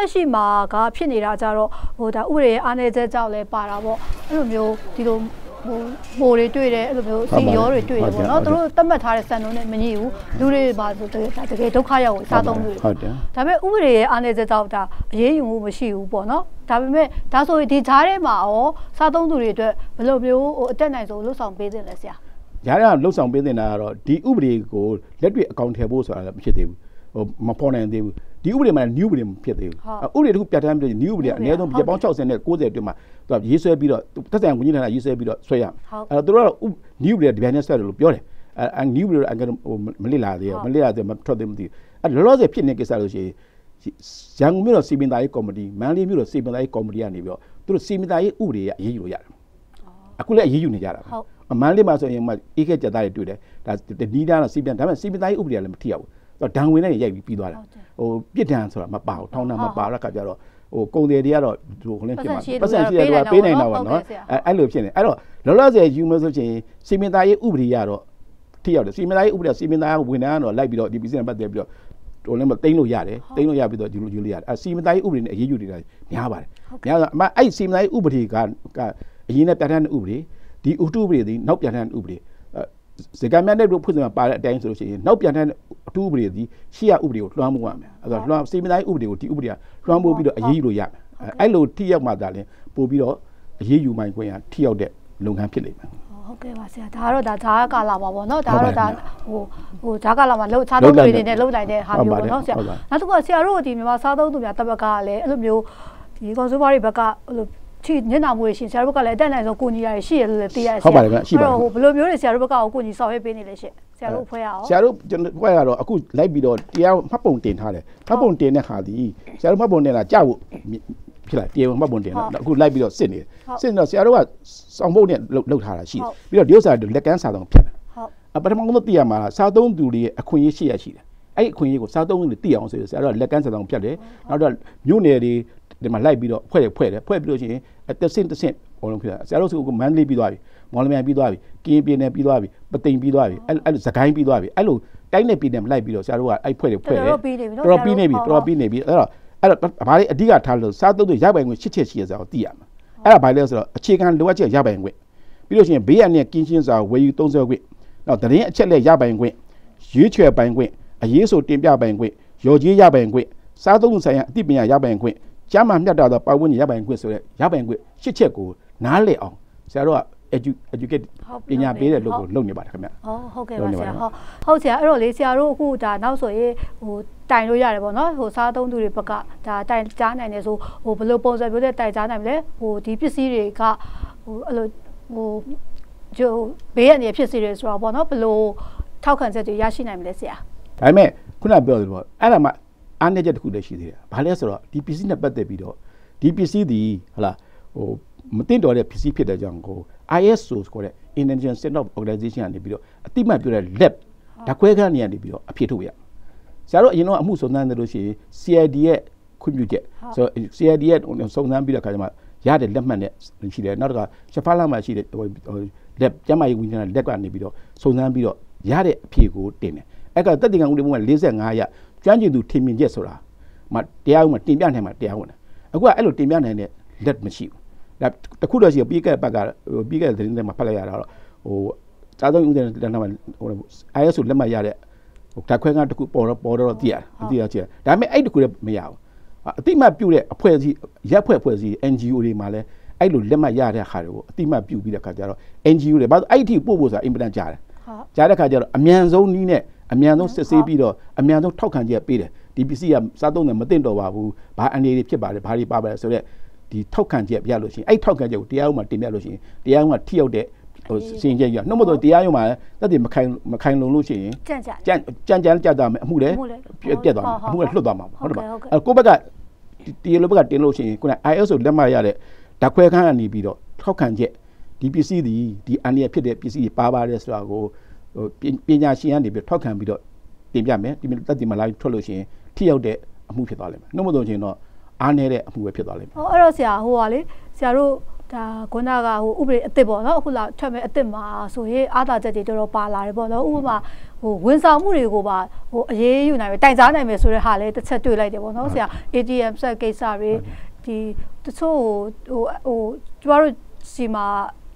လက်ရှိမှာကဖြစ်နေတာကြတော့ဟိုဒါဥပဒေအားနည်းချက်ကြောင့်လည်းပါတာပေါ့အဲ့လိုမျိုးဒီလိုဟိုဟိုတွေတွေ့တယ်အဲ့လိုမျိုးစီရောတွေတွေ့တယ်ပေါ့နော်သူတို့သတ်မှတ်ထားတဲ့စံနှုန်းနဲ့မညီဘူးလူတွေပါဆိုတကယ်တကယ်ဒုက္ခရောက်ကိုစားသုံးလို့ဟုတ်တယ်ဒါပေမဲ့ဥပဒေရဲ့အားနည်းချက်ကြောင့်ဒါအရေးယူမှုမရှိဘူးပေါ့နော်ဒါပေမဲ့ဒါဆိုရင်ဒီဂျားထဲမှာရောစားသုံးသူတွေအတွက်ဘယ်လိုမျိုးဟိုအတက်နိုင်ဆုံးလှုပ်ဆောင်ပေးသင့်လဲဆရာရားရလှုပ်ဆောင်ပေးနေတာကတော့ဒီဥပဒေကိုလက်တွေ့အကောင့်ထည့်ဖို့ဆိုတာလည်းမဖြစ်သေးဘူး ဟိုမဖော်နိုင်သေးဘူးဒီဥပဒေမှာ new ဥပဒေမဖြစ်သေးဘူးဥပဒေတစ်ခုပြဋ္ဌာန်းပြီး new ဥပဒေအနည်းဆုံးပြပေါင်း60နဲ့90အတွင်းမှာသူကရေးဆွဲပြီးတော့သက်ဆိုင်ဝန်ကြီးဌာနရေးဆွဲပြီးတော့ဆွဲရမယ်အဲ့တော့သူတို့ကတော့ new ဥပဒေဒီပိုင်းနဲ့ဆွဲတယ်လို့ပြောတယ်အဲ new ဥပဒေအကဟိုမလစ်လာသေးဘူးမလစ်လာသေးမထွက်သေးမသိဘူးအဲ့လောလောဆယ်ဖြစ်နေကိစ္စလို့ရှိရင်ရန်ကုန်မြို့တော်စီမံသားရေးကော်မတီမန္တလေးမြို့တော်စီမံသားရေးကော်မတီကနေပြီးတော့သူတို့စီမံသားရေးဥပဒေကအရေးယူလို့ရတယ်အခုလည်းအရေးယူနေကြတာပဲဟုတ်အမန်းလေးမှာဆိုရင်မှအေးခဲကြက်သားတွေတွေ့တယ်ဒါနီးတားတော့စီပြန်ဒါပေမဲ့စီပသားရေးဥပဒေကလည်းမထိရဘူး သူကဒဏ်ဝင်နဲ့ရိုက်ပြီးပြီးသွားတာဟိုပြစ်ဒဏ်ဆိုတာမပါဘူးထောင်းတာမပါတော့ခါကြတော့ဟိုကုံတယ်တွေကတော့ဒီဟိုလည်းဖြစ်မှာပတ်စံရှိတယ်ကပေးနိုင်တော့ဗောနော်အဲအဲ့လိုဖြစ်နေအဲ့တော့လောလောဆယ်ယူမဆိုချင်စီမံသားရေးဥပဒေကတော့ထိရောက်တယ်စီမံသားရေးဥပဒေစီမံသားဝင်တာကတော့လိုက်ပြီးတော့ဒီပြည်စံပတ်သက်ပြီးတော့ဟိုလည်းမသိမ်းလို့ရတယ်သိမ်းလို့ရပြီးတော့ယူလို့ယူလို့ရတယ်အဲစီမံသားရေးဥပဒေနဲ့အရေးယူနေတာများပါတယ်များတော့အမအဲ့စီမံသားရေးဥပဒေကအရင်နဲ့ပြဋ္ဌာန်းတဲ့ဥပဒေဒီဥတုဥပဒေဒီနောက်ပြဋ္ဌာန်းတဲ့ဥပဒေ စကမ်းမြတ်တဲ့တို့ဖွင့်စမှာပါတဲ့အတိုင်းဆိုလို့ရှိရင်နောက်ပြန်တဲ့အထူးဥပဒေဒီရှေ့ရဥပဒေကိုလွှမ်းမိုးရမယ်အဲ့တော့လွှမ်းစေမတိုင်းဥပဒေကိုဒီဥပဒေကလွှမ်းမိုးပြီးတော့အရေးယူလို့ရမယ်အဲ့လိုထိရောက်မှသာလဲပို့ပြီးတော့အရေးယူမှခွင့်ရထိရောက်တဲ့လုပ်ငန်းဖြစ်လိမ့်မယ်ဟုတ်ကဲ့ပါဆရာဒါကတော့ဒါဂျားကာလာပါပေါ့နော်ဒါကတော့ဒါဟိုဟိုဂျားကာလာမှာလှုပ်ခြားသုံးတွေနဲ့လှုပ်နိုင်တဲ့ဟာမျိုးပေါ့နော်ဆရာနောက်တစ်ခုကဆရာတို့ဒီမြန်မာစားသုံးသူများတပတ်ကလည်းအဲ့လိုမျိုးဒီ consumer တွေဘက်ကအဲ့လို ချိညနာမှုတွေရှင်ဆရာတို့ဘက်ကလည်းအတက်နိုင်ဆုံးကိုညီရတယ်ရှိရလို့လည်းသိရတယ်ဆရာဟုတ်ပါတယ်ဗျရှိပါတယ်ဟိုဘယ်လိုမျိုးတွေဆရာတို့ဘက်ကကိုကိုညီဆောင်ရွက်ပေးနေလဲရှင်ဆရာတို့ဖွဲ့ရအောင်ဆရာတို့ကျွန်တော်ဖွဲ့ရတော့အခုလိုက်ပြီးတော့တရားမှတ်ပုံတင်ထားတယ်မှတ်ပုံတင်တဲ့ခါဒီဆရာတို့မှတ်ပုံတင်တာကြောက်ဖို့ဖြစ်လာတရားမှတ်ပုံတင်တာအခုလိုက်ပြီးတော့စစ်နေတယ်စစ်နေတော့ဆရာတို့ကစောင်းဖို့နဲ့လှုပ်ထားတာရှိတယ်ပြီးတော့ဒီဥစ္စာလက်ကန်းစာတော့ဖြတ်တယ်ဟုတ်အပထမဆုံးသိရမှာစားသုံးသူတွေရဲ့အခွင့်အရေးရှိရရှိတယ်အဲ့ဒီအခွင့်အရေးကိုစားသုံးသူတွေသိအောင်ဆိုရင်ဆရာတို့ကလက်ကန်းစာတောင်ဖြတ်တယ်နောက်တော့မြို့နယ်တွေ ဒီမှာလိုက်ပြီးတော့ဖွဲ့တယ်ဖွဲ့တယ်ဖွဲ့ပြီးလို့ရှိရင်တစ်ဆင့်တစ်ဆင့်ဘောလုံးဖြစ်တာဆရာတို့ဆိုကမန္တလေးပြီးသွားပြီမော်လမြိုင်ပြီးသွားပြီကရင်ပြည်နယ်ပြီးသွားပြီပသိမ်ပြီးသွားပြီအဲ့အဲ့လိုစကိုင်းပြီးသွားပြီအဲ့လိုတိုင်းနယ်ပြည်နယ်လိုက်ပြီးတော့ဆရာတို့ကအဲ့ဖွဲ့တယ်ဖွဲ့တယ်တော်တော်ပြီးနေပြီတော်တော်ပြီးနေပြီအဲ့တော့အဲ့တော့ဘာလဲအဓိကထားလို့စားသုံးသူရပိုင်ခွင့်ရှစ်ချက်ရှိရစရာကိုသိရမှာအဲ့ဒါဘာလဲဆိုတော့အခြေခံလိုအပ်ချက်ရပိုင်ခွင့်ပြီးလို့ရှိရင်ဘေးရန်နဲ့ကင်းရှင်းစွာဝယ်ယူသုံးစွဲခွင့်နောက်တရင်အချက်လက်ရပိုင်ခွင့်ရွေးချယ်ပိုင်ခွင့်အရေးဆိုတင်ပြပိုင်ခွင့်ရော်ကြီးရပိုင်ခွင့်စားသုံးသူဆိုင်ရာအသိပညာရပိုင်ခွင့် ကျမ်းမာမြတ်တာသောပတ်ဝန်းကျင်ရပိုင်ခွင့်ဆိုတဲ့ရပိုင်ခွင့်ရှစ်ချက်ကိုနားလည်အောင်ဆရာတို့က educate ပညာပေးတဲ့လုပ်ကိုလုပ်နေပါတယ်ခင်ဗျဟုတ်ဟုတ်ကဲ့ပါဆရာဟုတ်ဟုတ်ဆရာအဲ့တော့လေဆရာတို့အခုဒါနောက်ဆိုရင်ဟိုတိုင်လို့ရတယ်ပေါ့နော်ဟိုစားသုံးသူတွေဘက်ကဒါတိုင်ကြားနိုင်တယ်ဆိုဟိုဘယ်လိုပုံစံမျိုးနဲ့တိုင်ကြားနိုင်မလဲဟိုဒီပစ္စည်းတွေကဟိုအဲ့လိုဟိုကျိုးဘေးရန်တွေဖြစ်စီတယ်ဆိုတော့ပေါ့နော်ဘယ်လိုထောက်ခံချက်တွေရရှိနိုင်မလဲဆရာဒါပေမဲ့ခုနပြောသလိုပေါ့အဲ့ဒါမှ အားနည်းချက်တစ်ခုလည်းရှိသေးတယ်။ဘာလဲဆိုတော့ဒီပစ္စည်းနဲ့ပတ်သက်ပြီးတော့ဒီပစ္စည်းဒီဟလာဟိုမတင်တော်တဲ့ပစ္စည်းဖြစ်တဲ့ကြောင့်ကို ISO ဆိုတဲ့ International Standard Organization ကနေပြီးတော့အတိမတ်ပြောတဲ့ lab ဓာတ်ခွဲခန်းနေရနေပြီးတော့အဖြစ်ထုတ်ရ။ဆရာတို့အရင်တော့အမှုစုံစမ်းတယ်လို့ရှိရင် CID ရဲ့ခွင့်ပြုချက်ဆိုတော့ CID ရဲ့စုံစမ်းပြီးတဲ့အခါကျမှရတဲ့လက်မှတ်နဲ့ရှိတယ်နောက်တစ်ခါရှဖာလာမှာရှိတဲ့ lab ကျမကြီးဝန်ကြီးက lab ကနေပြီးတော့စုံစမ်းပြီးတော့ရတဲ့အဖြေကိုတင်တယ်အဲ့ကတက်တင်ကဥပဒေပုံက45ရ ကျွမ်းကျင်သူထင်မြင်ချက်ဆိုတာမတရားဥပဒေတင်ပြနိုင်မှာတရားဝင်တယ်အခုကအဲ့လိုတင်ပြနိုင်တဲ့လက်မရှိဘူးဒါတခုတော့ရှိပြီးခဲ့တဲ့ဘက်ကပြီးခဲ့တဲ့သတင်းတွေမှာဖတ်လိုက်ရတာတော့ဟိုစားသုံးဥပဒေတန်းမှာဟို ISO လက်မှတ်ရတဲ့ဟိုဓာတ်ခွဲကတခုပေါ်တော့ပေါ်တော့သိရတယ်သိရချင်ဒါပေမဲ့အဲ့တခုလည်းမရဘူးအတိမတ်ပြုတ်တဲ့အဖွဲ့အစည်းရက်ဖွဲ့ဖွဲ့စည်း NGO တွေမှာလည်းအဲ့လိုလက်မှတ်ရတဲ့ခါတွေကိုအတိမတ်ပြုတ်ပြီးတဲ့ခါကျတော့ NGO တွေဘာလို့အဲ့ဒီပို့ဖို့ဆိုတာအင်ပဒန်ကြားတယ်ကြားတဲ့ခါကျတော့အမြန်ဆုံးနီးနဲ့ အမြန်ဆုံးစစ်ဆေးပြီးတော့အမြန်ဆုံးထောက်ခံချက်ပေးတယ်ဒီပစ္စည်းကစားသုံးတယ်မတင်တော့ပါဘူးဘာအနေတွေဖြစ်ပါတယ်ဘာတွေပါပါတယ်ဆိုတော့ဒီထောက်ခံချက်ပြလို့ရှိရင်အဲ့ထောက်ခံချက်ကိုတရားဥပဒေတင်ပြလို့ရှိရင်တရားဥပဒေထိရောက်တဲ့ဟိုစင်ချက်ရနှုတ်မတော့တရားရုံးမှာတက်တယ်မခိုင်မခိုင်လုံလို့ရှိရင်ကြံ့ကြံ့ကြံကြံကြံကြတာမယ်အမှုလည်းပြတ်သွားမှာအမှုလည်းလွတ်သွားမှာဟုတ်တယ်ပါအဲကိုဘက်ကဒီလိုဘက်ကတင်လို့ရှိရင်ခုန ISO လက်မှတ်ရတဲ့ဓာတ်ခွဲခန်းကနေပြီးတော့ထောက်ခံချက်ဒီပစ္စည်းဒီဒီအန်ရဖြစ်တဲ့ပစ္စည်းပါပါတယ်ဆိုတာကို ဟိုပညာရှင်ကနေပြီးထောက်ခံပြီးတော့တင်ပြမယ်ဒီတက်ဒီမလာထွက်လို့ရှိရင်ထိရောက်တဲ့အမှုဖြစ်သွားလိမ့်မယ်နှုတ်မတော်ချင်းတော့အားနည်းတဲ့အမှုပဲဖြစ်သွားလိမ့်မယ်ဟောအဲ့တော့ဆရာဟိုပါလေဆရာတို့ဟဒါခုနကဟိုဥပဒေအစ်စ်ပေါ့နော်အခုလာထွက်မဲ့အစ်စ်မှာဆိုရင်အာသာချက်တွေတော်တော်ပါလာတယ်ပေါ့နော်ဥပမာဟိုဝန်ဆောင်မှုတွေကိုပါဟိုအရေးယူနိုင်မယ်တိုင်ကြားနိုင်မယ်ဆိုတဲ့ဟာလည်းတစ်ချက်တွေ့လိုက်တယ်ပေါ့နော်ဆရာ ATM ဆက်ကိစ္စတွေဒီတချို့ဟိုဟိုကျမတို့စီမှာ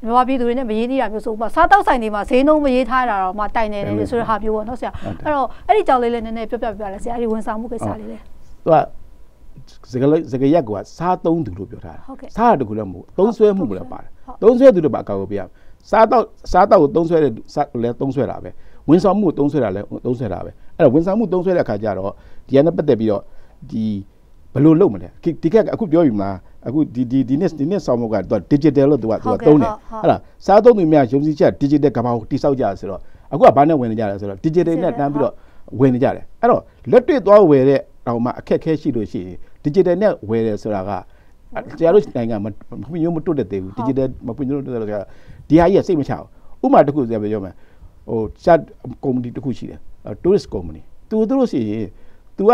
မြန်မာပြည်သူတွေနဲ့မရေးသေးတာမျိုးဆိုဥပမာစားတောက်ဆိုင်တွေမှာဈေးနှုန်းမရေးထားတာတော့မှတိုင်နေတယ်ဆိုတဲ့ဟာမျိုးပေါ့နော်ဆရာအဲ့တော့အဲ့ဒီကြောင့်လေးလည်းနည်းနည်းပြောပြပြလဲဆရာအဲ့ဒီဝန်ဆောင်မှုကိစ္စလေးလေသူကစကလေးစကရက်ကစားသုံးသူလို့ပြောထားတာစားတကူလည်းမဟုတ်သုံးဆွဲမှုလည်းပါတယ်သုံးဆွဲသူတွေပါအကောက်ကိုပြရစားတော့စားတော့ကိုသုံးဆွဲတဲ့လည်းသုံးဆွဲတာပဲဝန်ဆောင်မှုသုံးဆွဲတာလည်းသုံးဆွဲတာပဲအဲ့တော့ဝန်ဆောင်မှုသုံးဆွဲတဲ့အခါကျတော့ဒီကနေ့ပတ်သက်ပြီးတော့ဒီ ဘယ်လိုလုပ်မလဲဒီကအခုပြောပြီမလားအခုဒီဒီဒီနေ့ဒီနေ့ဆောင်မှုကသူက digital လို့သူကသူကသုံးတယ်ဟုတ်လားစားသုံးသူများယုံကြည်ချက် digital ကဘာကိုတိစောက်ကြဆိုတော့အခုကဘာနဲ့ဝင်နေကြလဲဆိုတော့ digital နဲ့တန်းပြီးတော့ဝင်နေကြတယ်အဲ့တော့လက်တွေ့သွားဝယ်တဲ့တော့မှအခက်ခဲရှိလို့ရှိရင် digital နဲ့ဝယ်တယ်ဆိုတာကကျတို့နိုင်ငံမဖွံ့ဖြိုးမတွတ်တဲ့သေးဘူး digital မဖွံ့ဖြိုးတဲ့ဆိုတာဒီဟာကြီးစိတ်မချဘူးဥပမာတစ်ခုဆိုပြပြောမယ်ဟို chat company တစ်ခုရှိတယ် tourist company သူတို့ရှိရင် तू က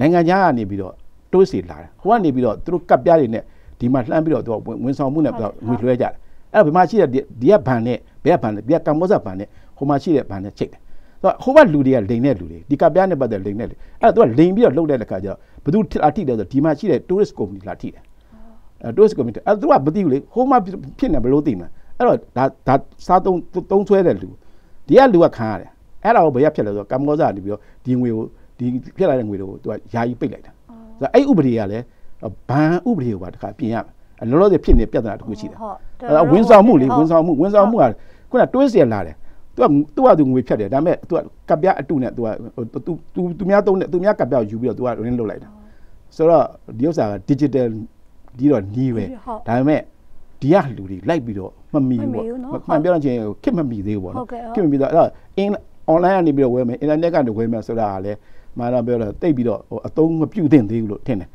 နိုင်ငံခြားကနေပြီးတော့ tourist တွေလာတယ်ဟိုကနေပြီးတော့သူတို့ကပ်ပြားတွေနဲ့ဒီမှာလှမ်းပြီးတော့သူဝန်ဆောင်မှုနဲ့ငွေလွှဲကြတယ်အဲ့တော့ဘယ်မှာရှိတဲ့ဒီကဘန်နဲ့ဘယ်ကဘန်နဲ့ဒီကကမ္ဘောဇဘန်နဲ့ဟိုမှာရှိတဲ့ဘန်နဲ့ချိတ်တယ်ဆိုတော့ဟိုဘက်လူတွေကလိန်တဲ့လူတွေဒီကပြားနဲ့ပတ်သက်လိန်တဲ့လူအဲ့တော့သူကလိန်ပြီးတော့လှုပ်တဲ့အခါကျတော့ဘယ်သူအထိတယ်ဆိုဒီမှာရှိတဲ့ tourist company လာထိတယ်အဲ tourist company အဲ့သူကမသိဘူးလေဟိုမှာဖြစ်နေဘယ်လိုသိမလဲအဲ့တော့ဒါဒါစားသုံးသုံးဆွဲတဲ့လူဒီကလူကခံရတယ်အဲ့ဒါကိုဘယ်ရဖြစ်လဲဆိုတော့ကမ္ဘောဇကနေပြီးတော့ဒီငွေကိုဒီဖြစ်လာတဲ့ငွေတွေကိုသူကယာယီပိတ်လိုက်တာ ဆိုတော့အဲ့ဥပဒေကလည်းဘန်ဥပဒေကိုပါတခါပြင်ရမယ်လောလောဆယ်ဖြစ်နေပြဿနာတစ်ခုရှိတယ်အဲ့တော့ဝန်ဆောင်မှုလေဝန်ဆောင်မှုဝန်ဆောင်မှုကခုနတွင်းစီလာတယ်သူကသူကသူငွေဖြတ်တယ်ဒါပေမဲ့သူကကပ်ပြအတုနဲ့သူကသူသူသူများသုံးတယ်သူများကပ်ပြယူပြီးတော့သူကရင်းလုပ်လိုက်တာဆိုတော့ဒီဥစ္စာက digital ဒီတော့နီးပဲဒါပေမဲ့ဒီကလူတွေလိုက်ပြီးတော့မမီဘူးပေါ့မှန်ပြောလို့ချင်းခက်မမီသေးဘူးပေါ့နော်ခက်မမီတော့အဲ့တော့ in online ကနေပြီးတော့ဝယ်မယ် internet ကနေဝယ်မယ်ဆိုတာကလည်း မာတော့ပြောတော့တိတ်ပြီးတော့ဟိုအသုံးမပြုသင့်သေးဘူးလို့ထင်တယ်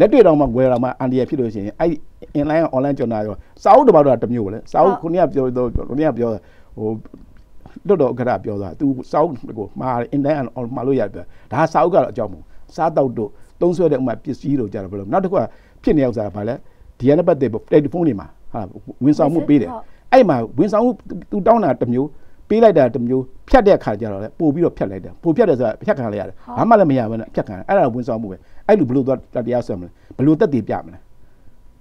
လက်တွေ့တော့မှဝယ်တော့မှအန်ဒီရဖြစ်လို့ရှိရင်အဲ့ inline online ကျွန်တော်ရောစာအုပ်တပါတော့တမျိုးပဲလေစာအုပ်ခုနကပြောတော့ခုနကပြောဟိုလွတ်တော့ခရပြောတာ तू စာအုပ်ကိုမှာ inline မှာလို့ရတယ်ဒါစာအုပ်ကတော့အကြောင်းမဟုတ်စားတော့တို့သုံးဆွဲတဲ့ဥမာပစ္စည်းတို့ကြတော့ဘယ်လိုနောက်တစ်ခုကဖြစ်နေအောင်စားဗာလဲဒီကနေ့ပတ်သက်တယ်လီဖုန်းတွေမှာဟာဝန်ဆောင်မှုပေးတယ်အဲ့မှာဝန်ဆောင်မှု तू တောင်းတာတမျိုး ပေးလိုက်တာတမျိုးဖြတ်တဲ့အခါကျတော့လေပို့ပြီးတော့ဖြတ်လိုက်တယ်ပို့ဖြတ်တယ်ဆိုတာဖြတ်ခံလိုက်ရတယ်ဘာမှလည်းမရဘူးနဲ့ဖြတ်ခံအဲ့ဒါဝန်ဆောင်မှုပဲအဲ့လိုဘလို့တော့တရားဆွဲမလဲဘလို့တက်တည်ပြမလဲ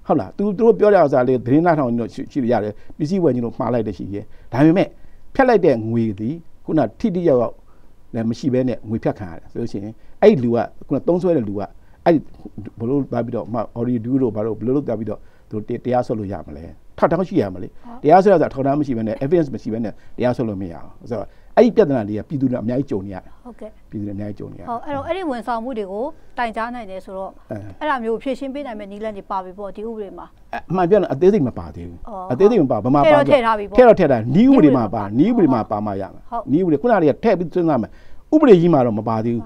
ဟုတ်လားသူတို့ပြောတဲ့ဥစ္စာလေးသတင်းနာထောင်ညို့ရှိရတယ်ပစ္စည်းဝယ်ညို့မှားလိုက်တဲ့ရှိရဲဒါပေမဲ့ဖြတ်လိုက်တဲ့ငွေသည်ခုနထိတိရောက်ရောက်လည်းမရှိဘဲနဲ့ငွေဖြတ်ခံရတယ်ဆိုလို့ရှိရင်အဲ့လူကခုနသုံးဆွဲတဲ့လူကအဲ့ဘလို့သွားပြီးတော့မ audio တို့ဘာလို့ဘလို့လို့သွားပြီးတော့သူတရားဆွဲလို့ရမလဲ ထောက်ထောက်ရှိရမလဲတရားဆွဲရတာထောက်ထောက်မရှိဘဲနဲ့ evidence မရှိဘဲနဲ့တရားဆွဲလို့မရအောင်ဆိုတော့အဲ့ဒီပြဿနာတွေကပြည်သူတွေအများကြီးကြုံနေရတယ်ဟုတ်ကဲ့ပြည်သူတွေအများကြီးကြုံနေရတယ်ဟုတ်အဲ့တော့အဲ့ဒီဝန်ဆောင်မှုတွေကိုတိုင်ကြားနိုင်တယ်ဆိုတော့အဲ့ဒါမျိုးဖြည့်ရှင်းပေးနိုင်မယ့်နည်းလမ်းတွေပါပြီပေါ့ဒီဥပဒေမှာအမှန်ပြောရင်အသေးစိတ်မပါသေးဘူးအသေးစိတ်မပါဘာမှပါထည့်ထားပြီပေါ့ထည့်တော့ထည့်တာနီးဥပဒေမှာပါနီးဥပဒေမှာပါမှရမယ်နီးဥပဒေခုနကလေးကထည့်ပြီးစဉ်းစားမယ်ဥပဒေကြီးမှာတော့မပါသေးဘူး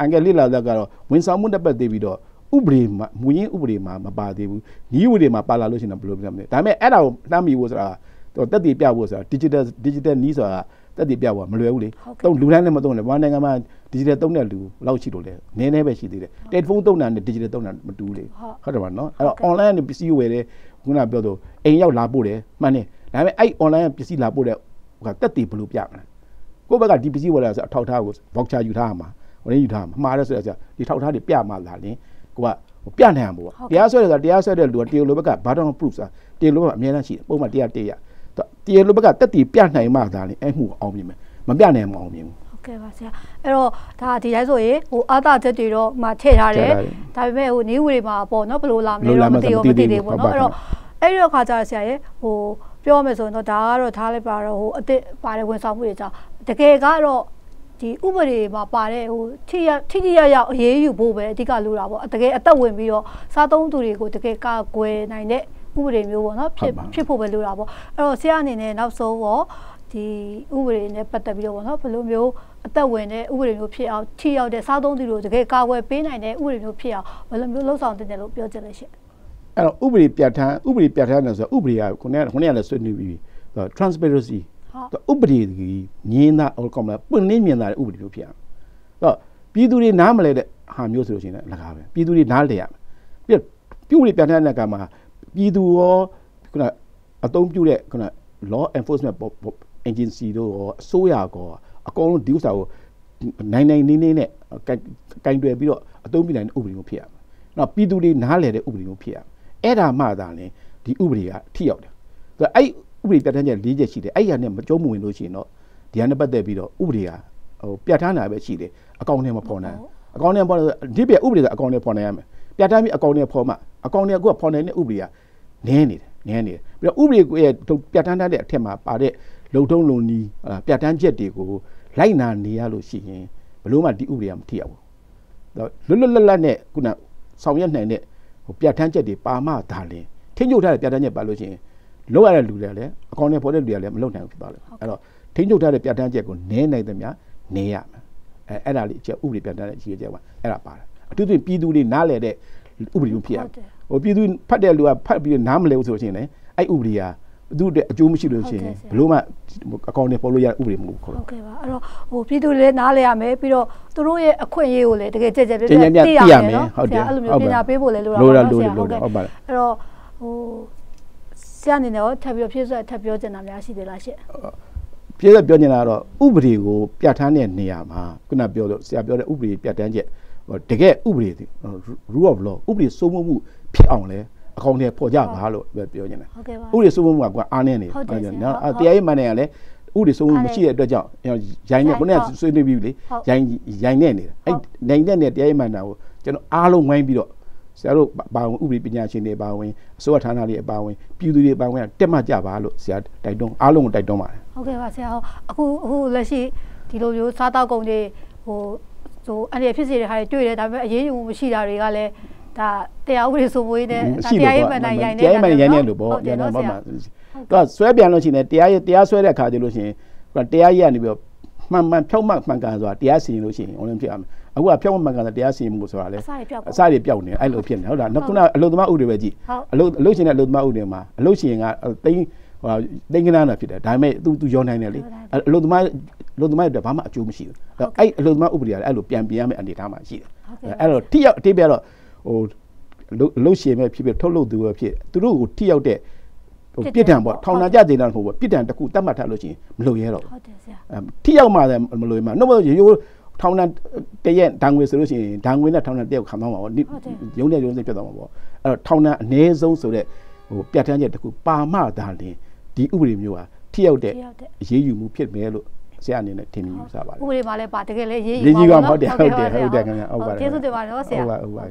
အင်္ဂလိပ်လာသက်ကတော့ဝန်ဆောင်မှုတက်ပတ်သေးပြီးတော့ ဥပဒေမှာမူရင်းဥပဒေမှာမပါသေးဘူးညီဥပဒေမှာပါလာလို့ရှိရင်ဘယ်လိုပြောမလဲဒါပေမဲ့အဲ့ဒါကိုနှမ်းမိဖို့ဆိုတာတော့တက်တည်ပြဖို့ဆိုတာ digital digital နီးဆိုတာတက်တည်ပြဖို့မလွယ်ဘူးလေသုံးလူတိုင်းလည်းမသုံးနဲ့ဘာနိုင်ငံမှာ digital သုံးတဲ့လူလောက်ရှိလို့လေနည်းနည်းပဲရှိသေးတယ်တယ်လီဖုန်းသုံးတာနဲ့ digital သုံးတာမတူဘူးလေဟုတ်တယ်ပါနော်အဲ့တော့ online နဲ့ပစ္စည်းဝယ်တယ်ခုနပြောတော့အိမ်ရောက်လာပို့တယ်မှန်တယ်ဒါပေမဲ့အဲ့ online ပစ္စည်းလာပို့တဲ့ဟိုကတက်တည်ဘယ်လိုပြမလဲကိုယ့်ဘက်ကဒီပစ္စည်းဝယ်လာဆိုအထောက်ထားကို voucher ယူထားရမှာဟိုလည်းယူထားမှာမှားတယ်ဆိုတော့ဒီထောက်ထားတွေပြမှလာရင် ကိုကပြနိုင်အောင်ပေါ့တရားဆွဲတယ်ဆိုတာတရားဆွဲတဲ့လူကတရားလိုဘက်က burden of proof ဆိုတာတရားလိုဘက်ကအများကြီးရှိတယ်ပုံမှန်တရားတေးရတရားလိုဘက်ကတက်တည်ပြနိုင်မှသာလေအဲ့မှုအောင်မြင်မယ်မပြနိုင်မအောင်မြင်ဘူးဟုတ်ကဲ့ပါဆရာအဲ့တော့ဒါဒီတိုင်းဆိုရင်ဟိုအာသာချက်တွေတော့မှထည့်ထားတယ်ဒါပေမဲ့ဟိုနေဝေတွေမှာပေါ့နော်ဘယ်လိုလာမလဲတော့မသိဘူးမသိသေးဘူးပေါ့နော်အဲ့တော့အဲ့ဒီတော့ခါကြဆရာရဲ့ဟိုပြောမယ်ဆိုရင်တော့ဒါကတော့ထားလိုက်ပါတော့ဟိုအစ်စ်ပါတဲ့ဝန်ဆောင်မှုတွေကြောင့်တကယ်ကတော့ ဒီဥပဒေမှာပါတဲ့ဟိုထိရထိထိရရအရေးယူဖို့ပဲအဓိကလိုတာပေါ့တကယ်အသက်ဝင်ပြီးတော့စားသုံးသူတွေကိုတကယ်ကာကွယ်နိုင်တဲ့ဥပဒေမျိုးပေါ့နော်ဖြစ်ဖြစ်ဖို့ပဲလိုတာပေါ့အဲ့တော့ဆရာအနေနဲ့နောက်ဆုံးတော့ဒီဥပဒေနဲ့ပတ်သက်ပြီးတော့ပေါ့နော်ဘယ်လိုမျိုးအသက်ဝင်တဲ့ဥပဒေမျိုးဖြစ်အောင်ထိရောက်တဲ့စားသုံးသူတွေကိုတကယ်ကာကွယ်ပေးနိုင်တဲ့ဥပဒေမျိုးဖြစ်အောင်ဘယ်လိုမျိုးလှုပ်ဆောင်တင်တယ်လို့ပြောချင်လဲရှင့်အဲ့တော့ဥပဒေပြဋ္ဌာန်းဥပဒေပြဋ္ဌာန်းတယ်ဆိုတော့ဥပဒေကခုနကခုနကလည်းဆွေးနွေးပြီး transparency ဥပဒေကြီးညင်းတာဟိုကောမလားပွင့်လင်းမြင်တာတဲ့ဥပဒေမျိုးဖြစ်အောင်တော့ပြည်သူတွေနားမလဲတဲ့ဟာမျိုးဆိုလို့ရှိရင်လည်းလကားပဲပြည်သူတွေနားလဲရမယ်ပြီးတော့ပြုတ်တွေပြန်တဲ့ကမှာပြည်သူရောခုနအသုံးပြုတဲ့ခုန law enforcement agency တို့ရောအစိုးရကောအကုန်လုံးဒီဥစ္စာကိုနိုင်နိုင်နေနေနဲ့ကင်တွယ်ပြီးတော့အသုံးပြုနိုင်တဲ့ဥပဒေမျိုးဖြစ်ရမယ်။နောက်ပြည်သူတွေနားလည်တဲ့ဥပဒေမျိုးဖြစ်ရမယ်။အဲ့ဒါမှသာလေဒီဥပဒေကထိရောက်တယ်။ဆိုတော့အဲ့ ဥပဒေပြဋ္ဌာန်းချက်၄ချက်ရှိတယ်။အဲ့ရနဲ့မကြုံမဝင်လို့ရှိရင်တော့ဒီဟာနဲ့ပတ်သက်ပြီးတော့ဥပဒေကဟိုပြဋ္ဌာန်းတာပဲရှိတယ်။အကောင့်ထဲမှာပေါ်နိုင်။အကောင့်ထဲပေါ်နေဒီပြဥပဒေကအကောင့်ထဲပေါ်နိုင်ရမယ်။ပြဋ္ဌာန်းပြီးအကောင့်ထဲပေါ်မှာအကောင့်ထဲကပေါ်နိုင်တဲ့ဥပဒေကနည်းနေတယ်နည်းနေတယ်ပြီးတော့ဥပဒေရဲ့ပြဋ္ဌာန်းထားတဲ့အထက်မှာပါတဲ့လုံထုံးလုံနီးပြဋ္ဌာန်းချက်တွေကိုလိုက်နာနေရလို့ရှိရင်ဘလို့မှဒီဥပဒေကမထိရောက်ဘူးလွတ်လွတ်လပ်လပ်နဲ့ခုနဆောင်ရွက်နိုင်တဲ့ဟိုပြဋ္ဌာန်းချက်တွေပါမှဒါလင်ထင်းညှို့ထားတဲ့ပြဋ္ဌာန်းချက်ပါလို့ရှိရင် လောက်ရတဲ့လူတွေလည်းအကောင့်နဲ့ပေါ်တဲ့လူတွေလည်းမလုပ်နိုင်ဘူးဖြစ်သွားတယ်အဲ့တော့ထင်းညှို့ထားတဲ့ပြဋ္ဌာန်းချက်ကိုနည်းနိုင်သမျှနည်းရမယ်အဲအဲ့ဒါလေးအချက်ဥပဒေပြဋ္ဌာန်းတဲ့အရေးအချက်ပါအဲ့ဒါပါတယ်အထူးသဖြင့်ပြည်သူတွေနားလည်တဲ့ဥပဒေမျိုးဖြစ်ရဟိုပြည်သူဖတ်တဲ့လူကဖတ်ပြီးနားမလဲဘူးဆိုလို့ရှိရင်လည်းအဲ့ဥပဒေကသူ့အတွက်အကျိုးမရှိလို့ရှိရင်ဘလို့မှအကောင့်နဲ့ပေါ်လို့ရဥပဒေမဟုတ်ဘူးခေါ်ဟုတ်ကဲ့ပါအဲ့တော့ဟိုပြည်သူတွေနားလဲရမယ်ပြီးတော့သူတို့ရဲ့အခွင့်အရေးကိုလည်းတကယ်ကြက်ကြက်ပြပြသိရမယ်နော်ဟုတ်တယ်အဲ့လိုမျိုးပညာပေးဖို့လည်းလိုတာလိုတာလိုတယ်လိုတယ်ဟုတ်ပါတယ်အဲ့တော့ဟို ဆရာအနေနဲ့ရောထပ်ပြီးဖြည့်ဆွက်ထပ်ပြောချင်တာများရှိသေးလားရှင့်ပြည့်စက်ပြောနေတာကတော့ဥပဒေကိုပြဋ္ဌာန်းတဲ့နေရာမှာခုနပြောလို့ဆရာပြောတဲ့ဥပဒေပြဋ္ဌာန်းချက်တကယ်ဥပဒေ rule of law ဥပဒေစိုးမိုးမှုဖြစ်အောင်လဲအကောင့်ထဲပေါ်ကြပါလို့ပြောနေတာဟုတ်ကဲ့ပါဥပဒေစိုးမိုးမှုကအားနေနေနော်တရားရေးမှန်နေရလဲဥပဒေစိုးမိုးမှုမရှိတဲ့အတွက်ကြောင့်ရိုင်းနေခုနကဆွေးနွေးပြီးလေရိုင်းရိုင်းနေနေတာအဲ့နိုင်တဲ့နဲ့တရားရေးမှန်တာကိုကျွန်တော်အားလုံးဝိုင်းပြီးတော့ ဆရာတို့ပါဝင်ဥပဒေပညာရှင်တွေပါဝင်အစိုးရဌာနတွေပါဝင်ပြည်သူတွေပါဝင်တက်မှတ်ကြပါလို့ဆရာတိုက်တွန်းအားလုံးကိုတိုက်တွန်းပါတယ်ဟုတ်ကဲ့ပါဆရာအခုအခုလက်ရှိဒီလိုမျိုးစားတောက်ကုန်တွေဟိုဟိုအဲ့ဒီဖြစ်စီတဲ့ဟာတွေတွေ့တယ်ဒါပေမဲ့အရေးယူမှုမရှိတာတွေကလည်းဒါတရားဥပဒေစိုးမိုးရေးနဲ့တရားရေးမှန်တိုင်းရိုင်းနေတရားရေးမှန်ရိုင်းနေလို့ပေါ့ကျန်တော့ဘာမှသူကဆွဲပြန်လို့ရှိရင်တရားရေးတရားဆွဲတဲ့အခါကျလို့ရှိရင်တရားရေးကနေပြီးတော့ မှန်မှန်ဖြောက်မှမှန်ကန်ဆိုတာတရားစီရင်လို့ရှိရင် online ဖြစ်အောင်အခုကဖြောက်မှန်ကန်တာတရားစီရင်မှုဆိုတာလေအစားပြောက်အစားတွေပြောက်နေအဲ့လိုဖြစ်နေဟုတ်လားခုနအလုသမားဥတွေပဲကြည့်အလုအလုရှင်တဲ့အလုသမားဥတွေမှာအလုရှင်ကတိန်းဟိုတိန်းကနာတာဖြစ်တယ်ဒါပေမဲ့ तू तू ရောနိုင်တယ်လေအလုသမားအလုသမားတွေဘာမှအကျိုးမရှိဘူးအဲ့အလုသမားဥပဒေကလည်းအဲ့လိုပြန်ပြင်ရမယ့်အနေအထားမှာရှိတယ်အဲ့တော့ထိရောက်အတိပြတော့ဟိုလုရှင်ပဲဖြစ်ဖြစ်ထုတ်လုပ်သူပဲဖြစ်သူတို့ကိုထိရောက်တဲ့ဟို ပြစ်ဒဏ်ပေါ့ထောင်ဒဏ်ကြတဲ့တော့မဟုတ်ဘူးပြစ်ဒဏ်တစ်ခုတတ်မှတ်ထားလို့ရှိရင်မလို့ရဲတော့ဟုတ်တယ်ဆရာထိရောက်မှလည်းမလို့ရမှာနှုတ်မရိုးရိုးထောင်ဒဏ်တရက်ဒဏ်ငွေဆိုလို့ရှိရင်ဒဏ်ငွေနဲ့ထောင်ဒဏ်တရက်ခံသွားမှာပေါ့ရုံးနဲ့ရုံးစိပြတ်သွားမှာပေါ့အဲ့တော့ထောင်ဒဏ်အနည်းဆုံးဆိုတဲ့ဟိုပြဋ္ဌာန်းချက်တစ်ခုပါမှသာလင်ဒီဥပဒေမျိုးဟာထိရောက်တဲ့အရေးယူမှုဖြစ်မယ်လို့ဆရာအနေနဲ့ထင်မြင်ယူဆပါတယ်ဥပဒေမှာလည်းပါတကယ်လည်းရေးယူရေးကြီးကဟုတ်တယ်ဟုတ်တယ်ဟုတ်တယ်ခင်ဗျာဟုတ်ပါတယ်ကျေးဇူးတင်ပါတယ်နော်ဆရာဟုတ်ပါဟုတ်ပါ